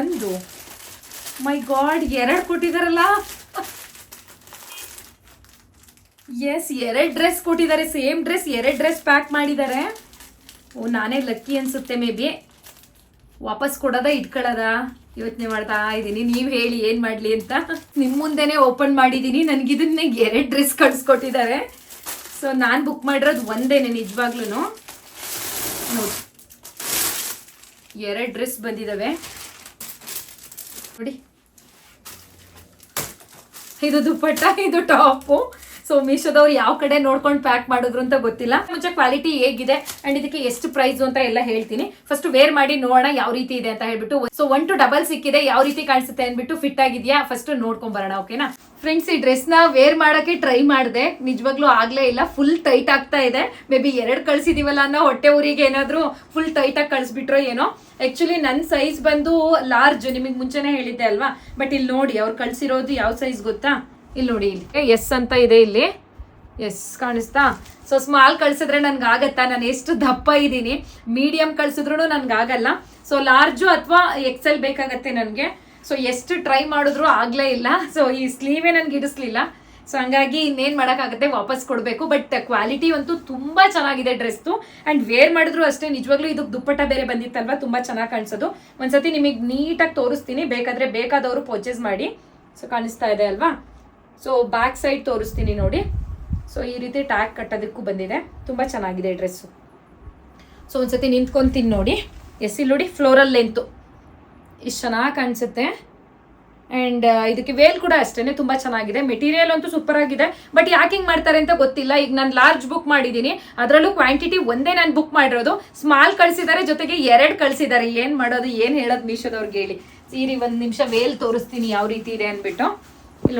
ಒಂದು. ಮೈ ಗಾಡ್ ಎರಡು ಕೊಟ್ಟಿದಾರಲ್ಲ? ಎಸ್ ಎರಡು ಡ್ರೆಸ್ ಕೊಟ್ಟಿದ್ದಾರೆ ಸೇಮ್ ಡ್ರೆಸ್ ಎರಡು ಡ್ರೆಸ್ ಪ್ಯಾಕ್ ಮಾಡಿದ್ದಾರೆ. ಓ, ನಾನೇ ಲಕ್ಕಿ ಅನ್ಸುತ್ತೆ ಮೇ ಬಿ ವಾಪಸ್ ಕೊಡೋದಾ, ಇಟ್ಕೊಳ್ಳೋದ? ಯೋಚನೆ ಮಾಡ್ತಾ ಇದ್ದೀನಿ. ನೀವು ಹೇಳಿ ಏನು ಮಾಡಲಿ ಅಂತ. ನಿಮ್ಮ ಮುಂದೆನೇ ಓಪನ್ ಮಾಡಿದ್ದೀನಿ ನನಗಿದನ್ನ ಎರಡು ಡ್ರೆಸ್ ಕಳಿಸ್ಕೊಟ್ಟಿದ್ದಾರೆ ಸೊ ನಾನು ಬುಕ್ ಮಾಡಿರೋದು ಒಂದೇನೆ ನಿಜವಾಗ್ಲೂ ನೋಡಿ. ಎರಡು ಡ್ರೆಸ್ ಬಂದಿದ್ದಾವೆ ನೋಡಿ. ಇದು ದುಪ್ಪಟ್ಟ ಇದು ಟಾಪು. ಸೊ ಮೀಶೋದವ್ರು ಯಾವ ಕಡೆ ನೋಡ್ಕೊಂಡು ಪ್ಯಾಕ್ ಮಾಡಿದ್ರು ಅಂತ ಗೊತ್ತಿಲ್ಲ. ಮುಂಚೆ ಕ್ವಾಲಿಟಿ ಹೇಗಿದೆ ಅಂಡ್ ಇದಕ್ಕೆ ಎಷ್ಟು ಪ್ರೈಸ್ ಅಂತ ಎಲ್ಲ ಹೇಳ್ತೀನಿ. ಫಸ್ಟ್ ವೇರ್ ಮಾಡಿ ನೋಡೋಣ ಯಾವ ರೀತಿ ಇದೆ ಅಂತ ಹೇಳ್ಬಿಟ್ಟು. ಸೊ ಒನ್ ಟು ಡಬಲ್ ಸಿಕ್ಕಿದೆ, ಯಾವ ರೀತಿ ಕಾಣಿಸುತ್ತೆ ಅಂದ್ಬಿಟ್ಟು ಫಿಟ್ ಆಗಿದೆಯಾ? ಫಸ್ಟ್ ನೋಡ್ಕೊಂಡ್ ಬರೋಣ ಓಕೆನಾ ಫ್ರೆಂಡ್ಸ್ ಈ ಡ್ರೆಸ್ನ ವೇರ್ ಮಾಡೋಕೆ ಟ್ರೈ ಮಾಡಿದೆ. ನಿಜವಾಗ್ಲೂ ಆಗ್ಲೇ ಇಲ್ಲ ಫುಲ್ ಟೈಟ್ ಆಗ್ತಾ ಇದೆ. ಮೇ ಬಿ ಎರಡು ಕಳ್ಸಿದೀವಲ್ಲ ಅನ್ನೋ ಹೊಟ್ಟೆ ಊರಿಗೆ ಏನಾದ್ರು ಫುಲ್ ಟೈಟ್ ಆಗಿ ಕಳಿಸ್ಬಿಟ್ರೋ ಏನೋ. ಆಕ್ಚುಲಿ ನನ್ನ ಸೈಜ್ ಬಂದು ಲಾರ್ಜ್ ನಿಮಗೆ ಮುಂಚೆನೆ ಹೇಳಿದ್ದೆ ಅಲ್ವಾ? ಬಟ್ ಇಲ್ಲಿ ನೋಡಿ, ಅವ್ರು ಕಳ್ಸಿರೋದು ಯಾವ ಸೈಜ್ ಗೊತ್ತಾ? ಇಲ್ಲಿ ನೋಡಿ ಇಲ್ಲಿ. ಎಸ್ ಅಂತ ಇದೆ ಇಲ್ಲಿ. ಎಸ್ ಕಾಣಿಸ್ತಾ? ಸೊ ಸ್ಮಾಲ್ ಕಳ್ಸಿದ್ರೆ ನನ್ಗೆ ಆಗತ್ತಾ ನಾನು ಎಷ್ಟು ದಪ್ಪ ಇದ್ದೀನಿ. ಮೀಡಿಯಂ ಕಳ್ಸಿದ್ರು ಆಗಲ್ಲ ಸೊ ಲಾರ್ಜು ಅಥವಾ ಎಕ್ಸೆಲ್ ಬೇಕಾಗತ್ತೆ ನನಗೆ. ಸೊ ಎಷ್ಟು ಟ್ರೈ ಮಾಡಿದ್ರು ಆಗಲೇ ಇಲ್ಲ. ಸೊ ಈ ಸ್ಲೀವೇ ನನ್ಗೆ ಇಡಿಸ್ಲಿಲ್ಲ. ಸೊ ಹಂಗಾಗಿ ಇನ್ನೇನು ಮಾಡೋಕ್ಕಾಗುತ್ತೆ ವಾಪಸ್ ಕೊಡಬೇಕು. ಬಟ್ ಕ್ವಾಲಿಟಿ ಅಂತೂ ತುಂಬ ಚೆನ್ನಾಗಿದೆ ಡ್ರೆಸ್ದು ಆ್ಯಂಡ್ ವೇರ್ ಮಾಡಿದ್ರು ಅಷ್ಟೇ, ನಿಜವಾಗ್ಲೂ ಇದಕ್ಕೆ ದುಪ್ಪಟ್ಟ ಬೇರೆ ಬಂದಿತ್ತಲ್ವ? ತುಂಬ ಚೆನ್ನಾಗಿ ಕಾಣಿಸೋದು. ಒಂದ್ಸತಿ ನಿಮಗೆ ನೀಟಾಗಿ ತೋರಿಸ್ತೀನಿ. ಬೇಕಾದರೆ ಬೇಕಾದವರು ಪರ್ಚೇಸ್ ಮಾಡಿ. ಸೊ ಕಾಣಿಸ್ತಾ ಇದೆ ಅಲ್ವಾ? ಸೊ ಬ್ಯಾಕ್ ಸೈಡ್ ತೋರಿಸ್ತೀನಿ ನೋಡಿ. ಸೊ ಈ ರೀತಿ ಟ್ಯಾಗ್ ಕಟ್ಟೋದಕ್ಕೂ ಬಂದಿದೆ. ತುಂಬ ಚೆನ್ನಾಗಿದೆ ಡ್ರೆಸ್ಸು ಸೊ ಒಂದ್ಸತಿ ನಿಂತ್ಕೊಂತೀನಿ ನೋಡಿ. ಎಸ್ ಇಲ್ಲಿ ನೋಡಿ ಫ್ಲೋರಲ್ ಲೆಂತು ಇಷ್ಟು ಚೆನ್ನಾಗಿ ಕಾಣಿಸುತ್ತೆ. ಆ್ಯಂಡ್ ಇದಕ್ಕೆ ವೇಲ್ ಕೂಡ ಅಷ್ಟೇ ತುಂಬ ಚೆನ್ನಾಗಿದೆ. ಮೆಟೀರಿಯಲ್ ಅಂತೂ ಸೂಪರ್ ಆಗಿದೆ. ಬಟ್ ಯಾಕೆ ಹಿಂಗೆ ಮಾಡ್ತಾರೆ ಅಂತ ಗೊತ್ತಿಲ್ಲ. ಈಗ ನಾನು ಲಾರ್ಜ್ ಬುಕ್ ಮಾಡಿದ್ದೀನಿ ಅದರಲ್ಲೂ ಕ್ವಾಂಟಿಟಿ ಒಂದೇ ನಾನು ಬುಕ್ ಮಾಡಿರೋದು. ಸ್ಮಾಲ್ ಕಳಿಸಿದ್ದಾರೆ ಜೊತೆಗೆ ಎರಡು ಕಳಿಸಿದ್ದಾರೆ ಏನು ಮಾಡೋದು, ಏನು ಹೇಳೋದು ಮೀಶೋದವ್ರಿಗೆ ಹೇಳಿ. ಸೀರಿ ಒಂದು ನಿಮಿಷ ವೇಲ್ ತೋರಿಸ್ತೀನಿ, ಯಾವ ರೀತಿ ಇದೆ ಅಂದ್ಬಿಟ್ಟು.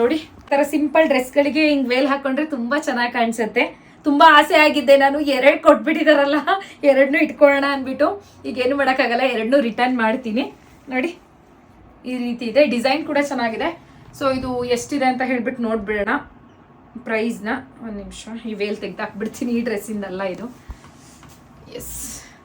ನೋಡಿ. ಥರ ಸಿಂಪಲ್ ಡ್ರೆಸ್ಗಳಿಗೆ ಹಿಂಗೆ ವೇಲ್ ಹಾಕೊಂಡ್ರೆ ತುಂಬ ಚೆನ್ನಾಗಿ ಕಾಣಿಸುತ್ತೆ. ತುಂಬಾ ಆಸೆ ಆಗಿದ್ದೆ ನಾನು, ಎರಡು ಕೊಟ್ಬಿಟ್ಟಿದಾರಲ್ಲ ಎರಡನ್ನೂ ಇಟ್ಕೊಳ್ಳೋಣ ಅಂದ್ಬಿಟ್ಟು. ಈಗ ಏನು ಮಾಡೋಕ್ಕಾಗಲ್ಲ ಎರಡನ್ನೂ ರಿಟರ್ನ್ ಮಾಡ್ತೀನಿ. ನೋಡಿ, ಈ ರೀತಿ ಇದೆ. ಡಿಸೈನ್ ಕೂಡ ಚೆನ್ನಾಗಿದೆ. ಸೊ ಇದು ಎಷ್ಟಿದೆ ಅಂತ ಹೇಳ್ಬಿಟ್ಟು ನೋಡ್ಬಿಡೋಣ. ಪ್ರೈಸ್ನ ಒಂದು ನಿಮಿಷ, ಈ ವೇಲ್ ತೆಗ್ದಾಕ್ಬಿಡ್ತೀನಿ ಈ ಡ್ರೆಸ್ಸಿಂದಲ್ಲ ಇದು. ಎಸ್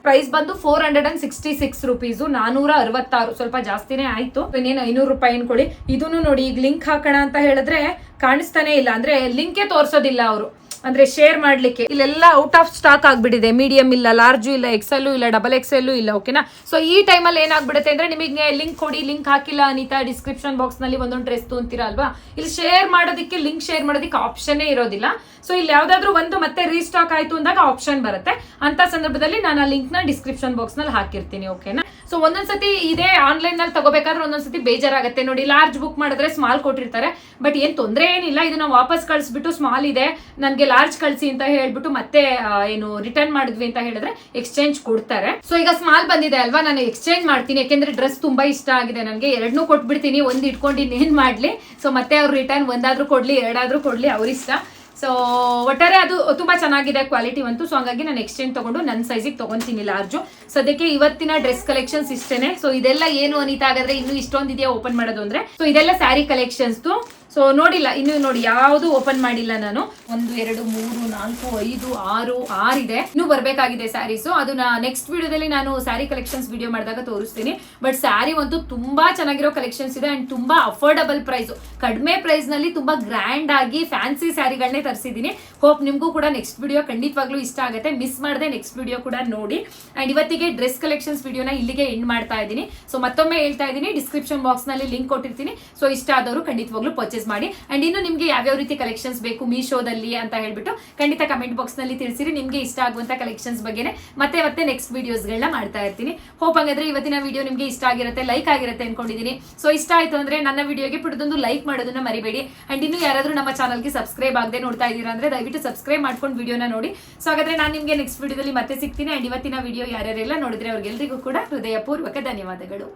ಪ್ರೈಸ್ ಬಂದು four hundred and sixty six rupees ನಾನೂರ ಅರವತ್ತಾರು ಸ್ವಲ್ಪ ಜಾಸ್ತಿನೇ ಆಯ್ತು. ಇನ್ನೇನು ಐನೂರು ರೂಪಾಯಿ ಅನ್ಕೊಳ್ಳಿ. ಇದನ್ನು ನೋಡಿ, ಈಗ ಲಿಂಕ್ ಹಾಕೋಣ ಅಂತ ಹೇಳಿದ್ರೆ ಕಾಣಿಸ್ತಾನೆ ಇಲ್ಲ. ಅಂದ್ರೆ ಲಿಂಕೇ ತೋರಿಸೋದಿಲ್ಲ ಅವರು. ಅಂದ್ರೆ ಶೇರ್ ಮಾಡ್ಲಿಕ್ಕೆ. ಇಲ್ಲೆಲ್ಲ ಔಟ್ ಆಫ್ ಸ್ಟಾಕ್ ಆಗ್ಬಿಟ್ಟಿದೆ. ಮೀಡಿಯಂ ಇಲ್ಲ ಲಾರ್ಜು ಇಲ್ಲ ಎಕ್ಸಲ್ ಇಲ್ಲ ಡಬಲ್ ಎಕ್ಸೆಲ್ ಇಲ್ಲ ಓಕೆನಾ ಸೊ ಈ ಟೈಮಲ್ಲಿ ಏನಾಗ್ಬಿಡುತ್ತೆ ಅಂದ್ರೆ ನಿಮಗೆ ಲಿಂಕ್ ಕೊಡಿ ಲಿಂಕ್ ಹಾಕಿಲ್ಲ ಅನಿತಾ ಡಿಸ್ಕ್ರಿಪ್ಷನ್ ಬಾಕ್ಸ್ನಲ್ಲಿ ಒಂದೊಂದು ಡ್ರೆಸ್ ಅಂತೀರಾ ಇಲ್ಲಿ ಶೇರ್ ಮಾಡೋದಕ್ಕೆ ಲಿಂಕ್ ಶೇರ್ ಮಾಡೋದಕ್ಕೆ ಆಪ್ಷನ್ನೇ ಇರೋದಿಲ್ಲ. ಸೊ ಇಲ್ಲಿ ಯಾವ್ದಾದ್ರು ಒಂದು ಮತ್ತೆ ರೀಸ್ಟಾಕ್ ಆಯ್ತು ಅಂದಾಗ ಆಪ್ಷನ್ ಬರುತ್ತೆ. ಅಂತ ಸಂದರ್ಭದಲ್ಲಿ ನಾನು ಆ ಲಿಂಕ್ನ ಡಿಸ್ಕ್ರಿಪ್ಷನ್ ಬಾಕ್ಸ್ನಲ್ಲಿ ಹಾಕಿರ್ತೀನಿ ಓಕೆನಾ ಸೊ ಒಂದೊಂದ್ಸತಿ ಇದೇ ಆನ್ಲೈನ್ನಲ್ಲಿ ತಗೋಬೇಕಾದ್ರೆ ಒಂದೊಂದ್ಸತಿ ಬೇಜಾರಾಗುತ್ತೆ. ನೋಡಿ ಲಾರ್ಜ್ ಬುಕ್ ಮಾಡಿದ್ರೆ ಸ್ಮಾಲ್ ಕೊಟ್ಟಿರ್ತಾರೆ. ಬಟ್ ಏನ್ ತೊಂದರೆ ಏನಿಲ್ಲ. ಇದನ್ನ ವಾಪಸ್ ಕಳಿಸ್ಬಿಟ್ಟು ಸ್ಮಾಲ್ ಇದೆ. ನನಗೆ ಲಾರ್ಜ್ ಕಳಿಸಿ ಅಂತ ಹೇಳ್ಬಿಟ್ಟು ಮತ್ತೆ ಏನು ರಿಟರ್ನ್ ಮಾಡಿದ್ವಿ ಅಂತ ಹೇಳಿದ್ರೆ ಎಕ್ಸ್ಚೇಂಜ್ ಕೊಡ್ತಾರೆ. ಸೊ ಈಗ ಸ್ಮಾಲ್ ಬಂದಿದೆ ಅಲ್ವಾ? ನಾನು ಎಕ್ಸ್ಚೇಂಜ್ ಮಾಡ್ತೀನಿ. ಯಾಕೆಂದ್ರೆ ಡ್ರೆಸ್ ತುಂಬಾ ಇಷ್ಟ ಆಗಿದೆ ನನಗೆ. ಎರಡನ್ನೂ ಕೊಟ್ಬಿಡ್ತೀನಿ. ಒಂದ್ ಇಟ್ಕೊಂಡು ಇನ್ನೇನ್ ಮಾಡ್ಲಿ? ಸೊ ಮತ್ತೆ ಅವ್ರು ರಿಟರ್ನ್ ಒಂದಾದ್ರೂ ಕೊಡ್ಲಿ, ಎರಡಾದ್ರೂ ಕೊಡ್ಲಿ. ಅವ್ರಿಷ್ಟ ಸೊ ಒಟ್ಟಾರೆ ಅದು ತುಂಬಾ ಚೆನ್ನಾಗಿದೆ ಕ್ವಾಲಿಟಿ ಬಂತು. ಸೊ ಹಂಗಾಗಿ ನಾನು ಎಕ್ಸ್ಚೇಂಜ್ ತಗೊಂಡು ನನ್ನ ಸೈಜಿಗೆ ತಗೊಂತೀನಿ ಲಾರ್ಜು ಸದ್ಯಕ್ಕೆ ಇವತ್ತಿನ ಡ್ರೆಸ್ ಕಲೆಕ್ಷನ್ಸ್ ಇಷ್ಟೇನೆ. ಸೊ ಇದೆಲ್ಲ ಏನು ಅನಿತಾ, ಹಾಗಾದ್ರೆ ಇನ್ನು ಇಷ್ಟೊಂದಿದೆಯಾ ಓಪನ್ ಮಾಡೋದು ಅಂದ್ರೆ? ಸೊ ಇದೆಲ್ಲ ಸ್ಯಾರಿ ಕಲೆಕ್ಷನ್ಸ್ ಸೊ ನೋಡಿಲ್ಲ, ಇನ್ನು ನೋಡಿ, ಯಾವುದು ಓಪನ್ ಮಾಡಿಲ್ಲ ನಾನು. ಒಂದು, ಎರಡು, ಮೂರು, ನಾಲ್ಕು, ಐದು, ಆರು, ಆರಿದೆ. ಇನ್ನು ಬರಬೇಕಾಗಿದೆ ಸ್ಯಾರೀಸು ಅದನ್ನ ನೆಕ್ಸ್ಟ್ ವಿಡಿಯೋದಲ್ಲಿ ನಾನು ಸ್ಯಾರಿ ಕಲೆಕ್ಷನ್ಸ್ ವಿಡಿಯೋ ಮಾಡಿದಾಗ ತೋರಿಸ್ತೀನಿ. ಬಟ್ ಸ್ಯಾರಿ ಅಂತೂ ತುಂಬಾ ಚೆನ್ನಾಗಿರೋ ಕಲೆಕ್ಷನ್ಸ್ ಇದೆ ಅಂಡ್ ತುಂಬಾ ಅಫೋರ್ಡಬಲ್ ಪ್ರೈಸ್ ಕಡಿಮೆ ಪ್ರೈಸ್ನಲ್ಲಿ ತುಂಬಾ ಗ್ರ್ಯಾಂಡ್ ಆಗಿ ಫ್ಯಾನ್ಸಿ ಸ್ಯಾರಿಗಳನ್ನೇ ತರಿಸಿದ್ದೀನಿ. ಹೋಪ್ ನಿಮಗೂ ಕೂಡ ನೆಕ್ಸ್ಟ್ ವಿಡಿಯೋ ಖಂಡಿತವಾಗ್ಲೂ ಇಷ್ಟ ಆಗುತ್ತೆ. ಮಿಸ್ ಮಾಡದೆ ನೆಕ್ಸ್ಟ್ ವಿಡಿಯೋ ಕೂಡ ನೋಡಿ. ಅಂಡ್ ಇವತ್ತಿಗೆ ಡ್ರೆಸ್ ಕಲೆಕ್ಷನ್ಸ್ ವಿಡಿಯೋನ ಇಲ್ಲಿಗೆ ಎಂಡ್ ಮಾಡ್ತಾ ಇದ್ದೀನಿ. ಸೊ ಮತ್ತೊಮ್ಮೆ ಹೇಳ್ತಾ ಇದ್ದೀನಿ. ಡಿಸ್ಕ್ರಿಪ್ಷನ್ ಬಾಕ್ಸ್ನಲ್ಲಿ ಲಿಂಕ್ ಕೊಟ್ಟಿರ್ತೀನಿ. ಸೊ ಇಷ್ಟ ಆದವರು ಖಂಡಿತವಾಗ್ಲೂ ಪರ್ಚೇಸ್ ಪರ್ಚೇಸ್ ಮಾಡಿ. ಅಂಡ್ ಇನ್ನು ನಿಮಗೆ ಯಾವ್ಯಾವ ರೀತಿ ಕಲೆಕ್ಷನ್ಸ್ ಬೇಕು ಮೀಶೋದಲ್ಲಿ ಅಂತ ಹೇಳ್ಬಿಟ್ಟು ಖಂಡಿತ ಕಮೆಂಟ್ ಬಾಕ್ಸ್ನಲ್ಲಿ ತಿಳಿಸಿರಿ. ನಿಮಗೆ ಇಷ್ಟ ಆಗುವಂತ ಕಲೆಕ್ಷನ್ಸ್ ಬಗ್ಗೆನೇ ಮತ್ತೆ ಮತ್ತೆ ನೆಕ್ಸ್ಟ್ ವಿಡಿಯೋಸ್ಗಳನ್ನ ಮಾಡ್ತಾ ಇರ್ತೀನಿ. ಹೋಪ್ ಹಾಗಾದ್ರೆ ಇವತ್ತಿನ ವಿಡಿಯೋ ನಿಮಗೆ ಇಷ್ಟ ಆಗಿರುತ್ತೆ ಲೈಕ್ ಆಗಿರುತ್ತೆ ಅನ್ಕೊಂಡಿದ್ದೀನಿ ಸೊ ಇಷ್ಟ ಆಯ್ತು ಅಂದ್ರೆ ನನ್ನ ವಿಡಿಯೋಗೆ ಪುಟ್ಟದೊಂದು ಲೈಕ್ ಮಾಡೋದನ್ನ ಮರಿಬೇಡಿ. ಅಂಡ್ ಇನ್ನು ಯಾರಾದ್ರೂ ನಮ್ಮ ಚಾನಲ್ಗೆ ಸಬ್ಸ್ಕ್ರೈಬ್ ಆಗದೆ ನೋಡ್ತಾ ಇದ್ದೀರಾ ಅಂದ್ರೆ ದಯವಿಟ್ಟು ಸಬ್ಸ್ಕ್ರೈಬ್ ಮಾಡ್ಕೊಂಡು ವಿಡಿಯೋನ ನೋಡಿ. ಸೊ ಹಾಗಾದ್ರೆ ನಾನು ನಿಮಗೆ ನೆಕ್ಸ್ಟ್ ವಿಡಿಯೋದಲ್ಲಿ ಮತ್ತೆ ಸಿಗ್ತೀನಿ. ಅಂಡ್ ಇವತ್ತಿನ ವಿಡಿಯೋ ಯಾರ್ಯಾರೆಲ್ಲ ನೋಡಿದ್ರೆ ಅವ್ರಿಗೆಲ್ರಿಗೂ ಕೂಡ ಹೃದಯಪೂರ್ವಕ ಧನ್ಯವಾದಗಳು.